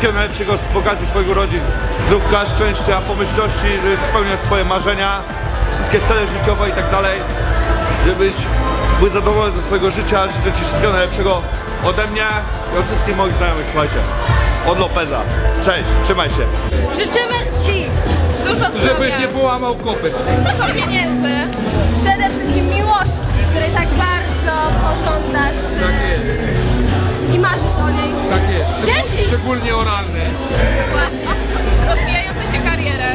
wszystkiego z okazji swoich urodzin. Zdrówka, szczęścia, pomyślności, żeby spełniać swoje marzenia, wszystkie cele życiowe i tak dalej. Żebyś był zadowolony ze swojego życia, życzę Ci wszystkiego najlepszego ode mnie i od wszystkich moich znajomych, słuchajcie. Od Lopeza. Cześć, trzymaj się. Życzymy Ci dużo zdrowia, Żebyś nie połamał kopyt. dużo pieniędzy, przede wszystkim miłości, której tak bardzo pożądasz Tak jest, i marzysz o niej. tak jest. Szczególnie oralny. Rozwijającą się karierę.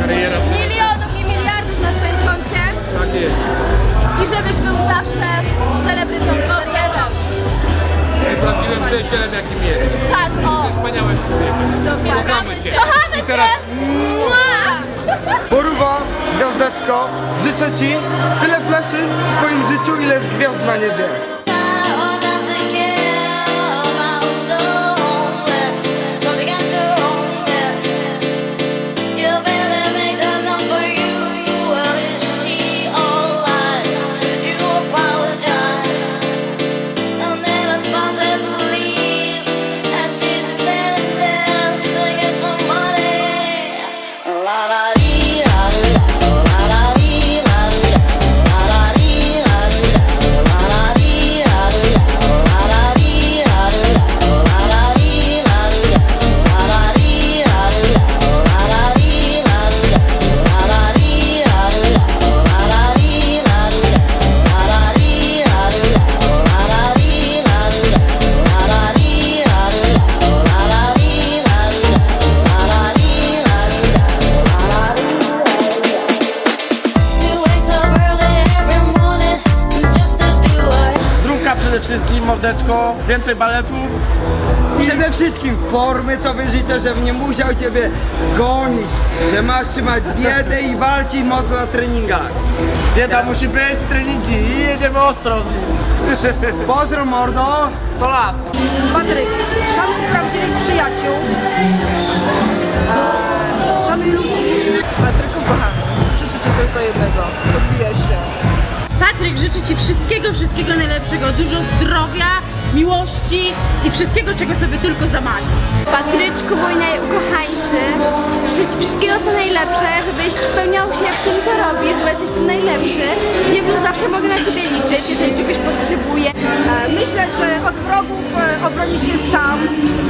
Kariera przede Milionów i miliardów na Twoim koncie Tak jest. i żebyś był zawsze celebrytą karierą. Prawdziwym przyjacielem jakim jest. Tak, o. Wspaniałe człowiek. Kochamy Cię. Kochamy I teraz Cię! Boruwa, gwiazdeczko, życzę Ci tyle fleszy w Twoim życiu, ile jest gwiazd na niebie. Przede wszystkim, mordeczko, więcej baletów. Przede wszystkim formy to życzę, żebym nie musiał Ciebie gonić, że masz trzymać dietę i walczyć mocno na treningach. Dieta musi być, treningi i jedziemy ostro z nim. Pozdro mordo! 100 lat. Patryk, szanuj prawdziwych przyjaciół. Patryk życzy Ci wszystkiego, wszystkiego najlepszego, dużo zdrowia, miłości i wszystkiego, czego sobie tylko zamarzysz. Patryczku, mój najukochańszy, życzę Ci wszystkiego co najlepsze, żebyś spełniał się w tym co robisz, bo jesteś w tym najlepszy. Wiem, że zawsze mogę na Ciebie liczyć, jeżeli czegoś potrzebuję. Eee, Myślę, że od wrogów e, obronisz się sam.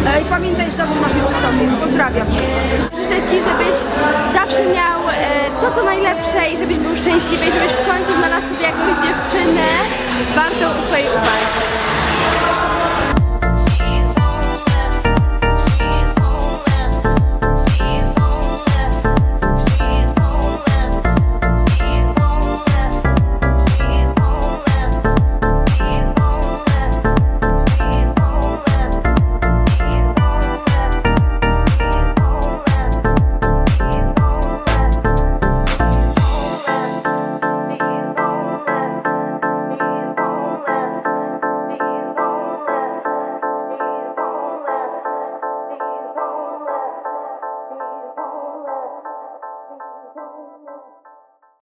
E, I pamiętaj, że zawsze masz mnie przy sobie. Pozdrawiam. Życzę Ci, żebyś zawsze miał e, co najlepsze i żebyś był szczęśliwy żebyś w końcu znalazł sobie jakąś dziewczynę wartą swojej uwagi.